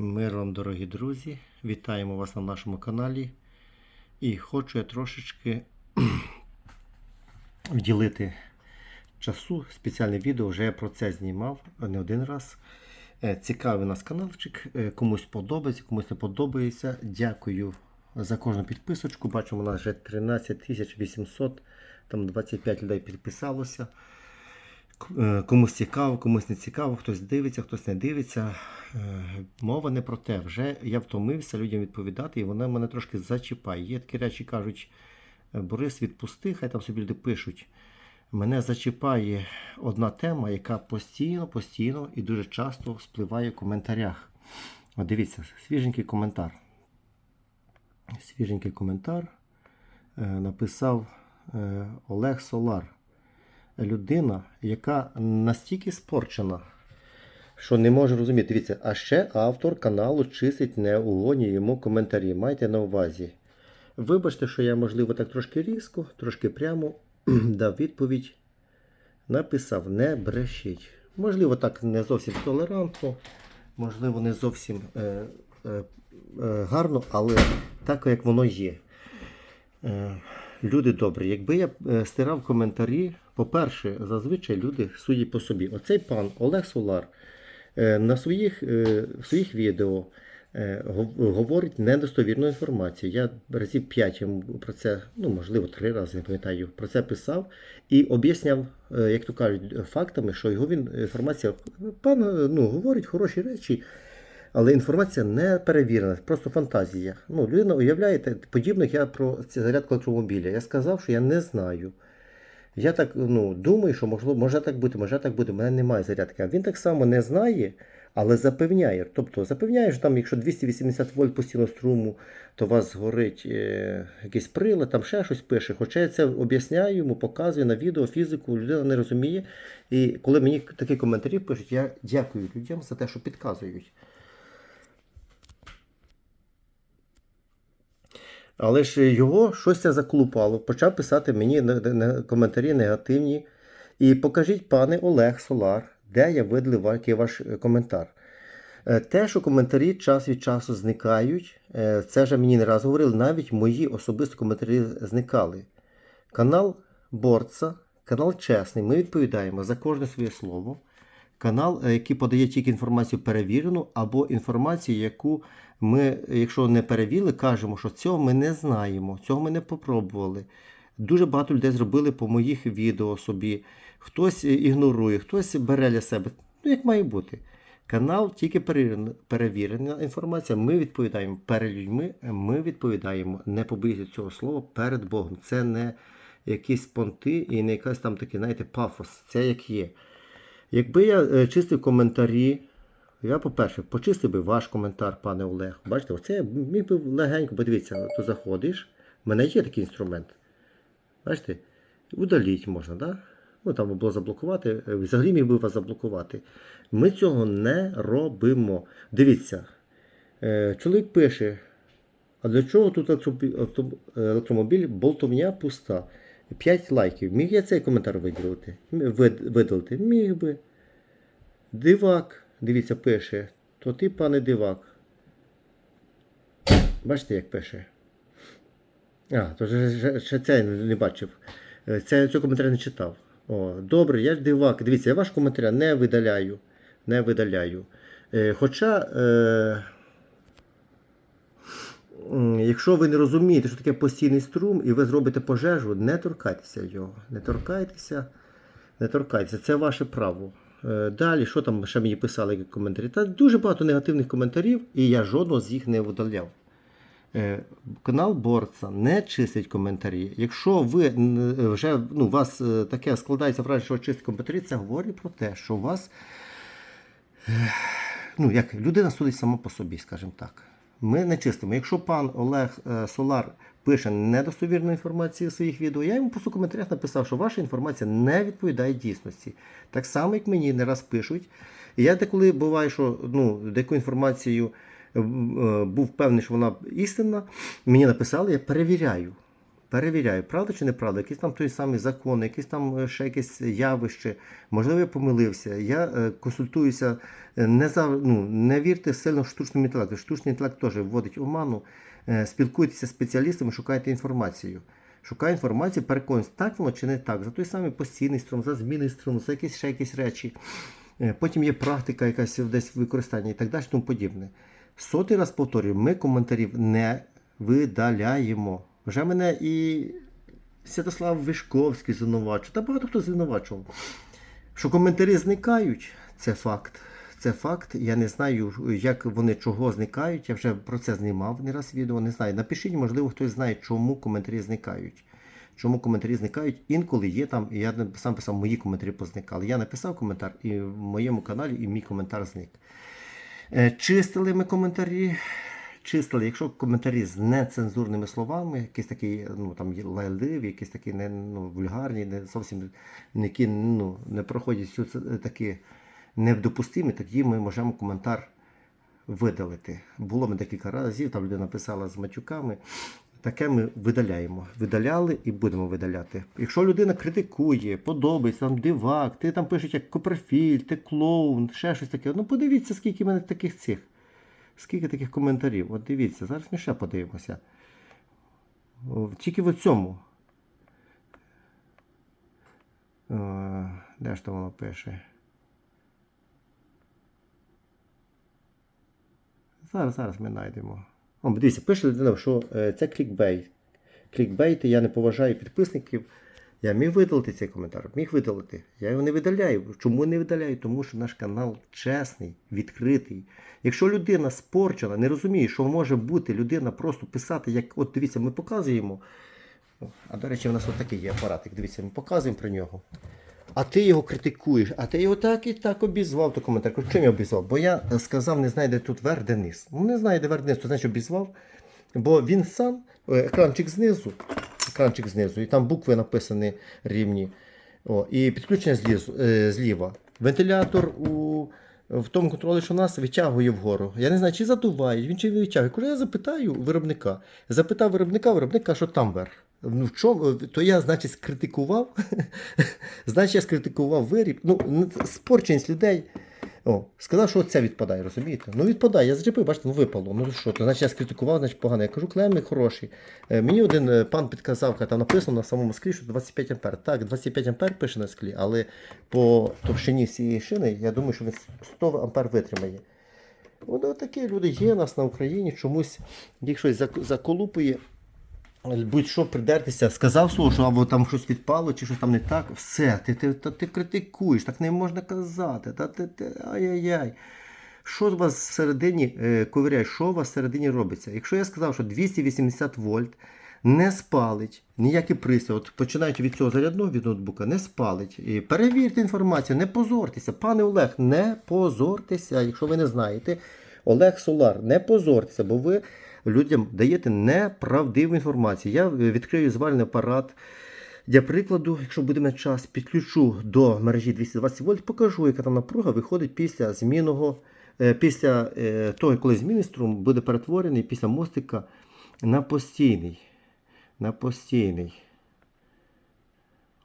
Мир вам, дорогі друзі! Вітаємо вас на нашому каналі. І хочу я трошечки вділити часу. Спеціальне відео, вже я про це знімав не один раз. Е, Цікавий у нас каналчик. Е, Комусь подобається, комусь не подобається. Дякую за кожну підписочку. Бачимо, у нас вже 13 800, там 25 людей підписалося. Е, Комусь цікаво, комусь не цікаво, хтось дивиться, хтось не дивиться. Е, Мова не про те. Вже я втомився людям відповідати, і вона мене трошки зачіпає. Є такі речі, кажуть, «Е, Борис, відпусти, хай там собі люди пишуть. Мене зачіпає одна тема, яка постійно, постійно і дуже часто спливає в коментарях. От дивіться, свіженький коментар. Свіженький коментар написав Олег Солар людина, яка настільки спорчена, що не може розуміти. Дивіться, а ще автор каналу чистить неугодні йому коментарі. Майте на увазі. Вибачте, що я, можливо, так трошки різко, трошки прямо дав відповідь. Написав, не брешіть. Можливо, так не зовсім толерантно, можливо, не зовсім е, е, е, гарно, але так, як воно є. Е, Люди добрі, якби я е, стирав коментарі, по-перше, зазвичай люди судять по собі. Оцей пан Олег Солар е, на своїх, е, своїх відео е, говорить недостовірну інформацію. Я разів 5 про це, ну можливо, три рази не пам'ятаю, про це писав і об'ясняв, як то кажуть, фактами, що його він інформація пан ну, говорить хороші речі. Але інформація не перевірена, просто фантазія. Ну, людина уявляєте, подібно як я про ці зарядку електромобіля. Я сказав, що я не знаю. Я так ну, думаю, що можливо, може так бути, може так бути, у мене немає зарядки. А він так само не знає, але запевняє. Тобто запевняє, що там, якщо 280 вольт постійно струму, то у вас згорить е, якийсь прилад, там ще щось пише. Хоча я це об'ясняю йому, показую на відео, фізику, людина не розуміє. І коли мені такі коментарі пишуть, я дякую людям за те, що підказують. Але ж його щось заклупало, почав писати мені коментарі негативні. І покажіть, пане Олег Солар, де я видалив ваш е, коментар. Е, Те, що коментарі час від часу зникають, е, це вже мені не раз говорили, навіть мої особисті коментарі зникали. Канал Борца, канал чесний. Ми відповідаємо за кожне своє слово. Канал, який подає тільки інформацію перевірену, або інформацію, яку ми, якщо не перевірили, кажемо, що цього ми не знаємо, цього ми не попробували. Дуже багато людей зробили по моїх відео собі. Хтось ігнорує, хтось бере для себе. Ну, як має бути. Канал тільки перевірена, перевірена інформація. Ми відповідаємо перед людьми, ми відповідаємо, не побоюся цього слова, перед Богом. Це не якісь понти і не якась там такий, знаєте, пафос. Це як є. Якби я е, чистив коментарі, я, по-перше, почистив би ваш коментар, пане Олег. Бачите, оце я міг би легенько, подивіться, то заходиш. У мене є такий інструмент. Бачите, удаліть можна? Да? Ну там було заблокувати, е, взагалі міг би вас заблокувати. Ми цього не робимо. Дивіться, е, чоловік пише, а для чого тут електромобіль болтовня пуста? 5 лайків. Міг я цей коментар виділити? Видалити? Міг би. Дивак, дивіться, пише. То ти, пане дивак. Бачите, як пише? А, то ж- ще це я не бачив. Е, Це, цього коментаря не читав. О, добре, я ж дивак. Дивіться, я ваш коментар не видаляю. Не видаляю. Е, хоча. Е, Якщо ви не розумієте, що таке постійний струм, і ви зробите пожежу, не торкайтеся його. Не торкайтеся, не торкайтеся. Це ваше право. Е, Далі, що там ще мені писали коментарі? Та дуже багато негативних коментарів, і я жодного з їх не видаляв. Е, Канал Борца не чистить коментарі. Якщо ви вже ну, у вас е, таке складається враження, що чистить коментарі, це говорить про те, що у вас е, ну, як людина судить сама по собі, скажімо так. Ми не чистимо. Якщо пан Олег е, Солар пише недостовірну інформацію в своїх відео, я йому просто в коментарях написав, що ваша інформація не відповідає дійсності. Так само, як мені не раз пишуть. Я деколи буває, що ну, деяку інформацію е, е, був певний, що вона істинна, мені написали, я перевіряю. Перевіряю, правда чи неправда, якісь там той самий закон, якісь там е, ще якесь явище, можливо, я помилився. Я е, консультуюся, е, не за ну, не вірте сильно штучному інтелекту. Штучний інтелект теж вводить оману. Спілкуйтеся з спеціалістами, шукайте інформацію. Шукаю інформацію, переконуюсь, так воно чи не так, за той самий постійний струм, за змінний струм, за якісь ще якісь речі. Потім є практика якась десь використання і так далі, тому подібне. Сотий раз повторюю, ми коментарів не видаляємо. Вже мене і Святослав Вишковський звинувачував, та багато хто звинувачував. Що коментарі зникають, це факт. Це факт. Я не знаю, як вони чого зникають. Я вже про це знімав не раз відео. Не знаю. Напишіть, можливо, хтось знає, чому коментарі зникають. Чому коментарі зникають? Інколи є там, і я сам писав, мої коментарі позникали. Я написав коментар, і в моєму каналі і мій коментар зник. Е, Чистили ми коментарі. Чистили, якщо коментарі з нецензурними словами, якісь такі ну, там лайливі, якісь такі не, ну, вульгарні, не зовсім які ну, не проходять всю це такі недопустимі, тоді ми можемо коментар видалити. Було ми декілька разів, там людина писала з матюками. Таке ми видаляємо. Видаляли і будемо видаляти. Якщо людина критикує, подобається, там дивак, ти там пишеш як Коперфіль, ти клоун, ще щось таке. Ну подивіться, скільки в мене таких цих. Скільки таких коментарів. От дивіться, зараз ми ще подивимося. Тільки в цьому. Де ж то воно пише? Зараз, зараз ми знайдемо. О, дивіться, пише людина, що е, це клікбейт. Клікбейт, я не поважаю підписників. Я міг видалити цей коментар, міг видалити. Я його не видаляю. Чому не видаляю? Тому що наш канал чесний, відкритий. Якщо людина спорчена, не розуміє, що може бути людина просто писати, як от дивіться, ми показуємо. А до речі, у нас отакий є апаратик. Дивіться, ми показуємо про нього. А ти його критикуєш, а ти його так і так обізвав то коментар. Чим я обізвав? Бо я е, сказав, не знаю, де тут верх, де низ. Ну, не знаю, де верх, де низ, то значить обізвав. Бо він сам, е, екранчик знизу, екранчик знизу, і там букви написані рівні. О, і підключення злізу, е, зліва. Вентилятор у, в тому контролі, що у нас витягує вгору. Я не знаю, чи задуває, він чи не витягує. Коли я запитаю виробника, запитав виробника, виробник каже, що там верх. Ну, в чому? То я, значить, скритикував. значить, я скритикував виріб. Ну, спорченість людей. О, сказав, що це відпадає, розумієте? Ну відпадає, я зачепив, бачите, ну випало. Ну що, то значить я скритикував, значить погано. Я кажу, клемник хороший. Е, мені один е, пан підказав, там написано на самому склі, що 25 ампер. Так, 25 ампер пише на склі, але по товщині цієї шини, я думаю, що він 100 ампер витримає. От такі люди є нас на Україні, чомусь їх щось заколупує. Будь-що придертися, сказав слово, що або там щось відпало, чи щось там не так. Все, ти, ти, та, ти критикуєш, так не можна казати. Та, ти, ти, ай-яй-яй. Що у вас всередині е, ковиряє, що у вас всередині робиться? Якщо я сказав, що 280 вольт не спалить ніякий пристрій, починаючи від цього зарядного від ноутбука, не спалить. І перевірте інформацію, не позортеся. Пане Олег, не позортеся, якщо ви не знаєте. Олег Солар, не позортеся, бо ви людям даєте неправдиву інформацію. Я відкрию звальний апарат. Для прикладу, якщо буде мати час, підключу до мережі 220 вольт, покажу, яка там напруга виходить після змінного, е, після е, того, коли змінний струм буде перетворений після мостика на постійний. На постійний.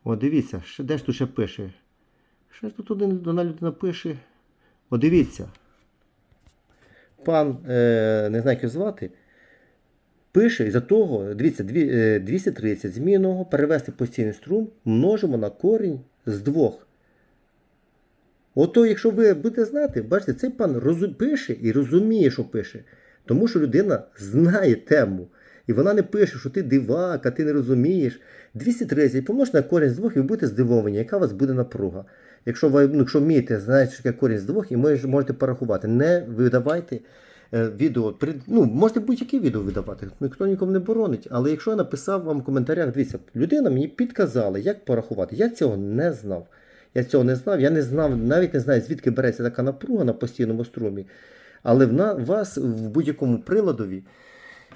О, дивіться, ще, де ж тут ще пише? Ще ж тут одна людина пише. О, дивіться. Пан, е, не знаю, як його звати, пише із-за того, дивіться, дві- е, 230 змінного перевести постійний струм множимо на корінь з двох. Ото, якщо ви будете знати, бачите, цей пан розу- пише і розуміє, що пише. Тому що людина знає тему. І вона не пише, що ти дивак, а ти не розумієш. 230 помножте на корінь з двох, і ви будете здивовані, яка у вас буде напруга. Якщо ви ну, якщо вмієте, знаєте, що таке корінь з двох, і мож- можете порахувати. Не видавайте відео. при- Ну, можете будь-яке відео видавати, ніхто нікому не боронить. Але якщо я написав вам в коментарях, дивіться, людина мені підказала, як порахувати. Я цього не знав. Я цього не знав. Я не знав, навіть не знаю, звідки береться така напруга на постійному струмі. Але в вас в будь-якому приладові,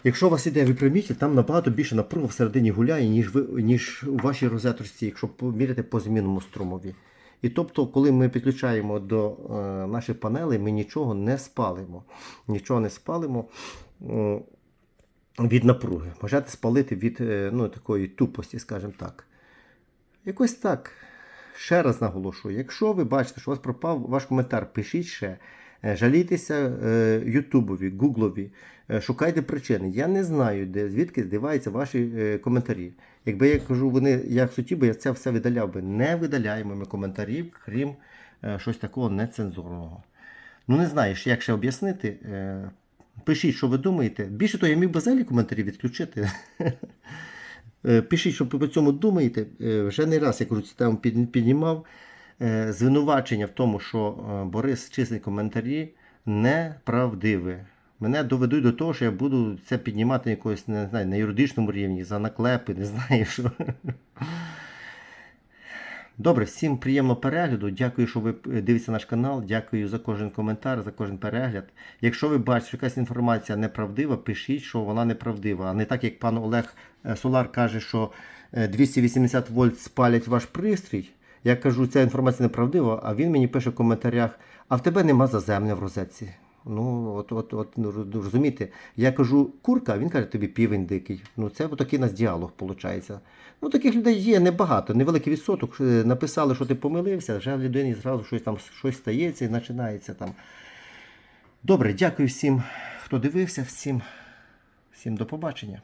якщо у вас іде випрямитель, там набагато більше напруга всередині гуляє, ніж, ви, ніж у вашій розеточці, якщо поміряти по змінному струмові. І тобто, коли ми підключаємо до е, наших панелей, ми нічого не спалимо. Нічого не спалимо. М, від напруги. Можете спалити від е, ну, такої тупості, скажімо так. Якось так. Ще раз наголошую, якщо ви бачите, що у вас пропав ваш коментар, пишіть ще. Е, Жалійтеся е, Ютубові, Гуглові, е, шукайте причини. Я не знаю, де звідки здиваються ваші коментарі. Якби я кажу, вони як хотів би, я це все видаляв би. Не видаляємо ми коментарів, крім щось такого нецензурного. Ну не знаєш, як ще об'яснити. Пишіть, що ви думаєте. Більше того, я міг би взагалі коментарі відключити. Пишіть, що ви по цьому думаєте. Вже не раз я кажу, цю тему піднімав. Е, Звинувачення в тому, що е, Борис числить коментарі, неправдиве. Мене доведуть до того, що я буду це піднімати якось не знаю, на юридичному рівні, за наклепи, не знаю що. Добре, всім приємного перегляду. Дякую, що ви е, дивитеся наш канал. Дякую за кожен коментар, за кожен перегляд. Якщо ви бачите, що якась інформація неправдива, пишіть, що вона неправдива. А не так, як пан Олег Солар каже, що е, 280 вольт спалять ваш пристрій. Я кажу, ця інформація неправдива, а він мені пише в коментарях, а в тебе нема заземля в розетці. Ну, от, от, от ну, розумієте, я кажу курка, а він каже тобі півень дикий. Ну, це такий у нас діалог виходить. Ну, таких людей є небагато, невеликий відсоток. Е, Написали, що ти помилився, вже людині зразу щось там щось стається і починається там. Добре, дякую всім, хто дивився, всім, всім до побачення.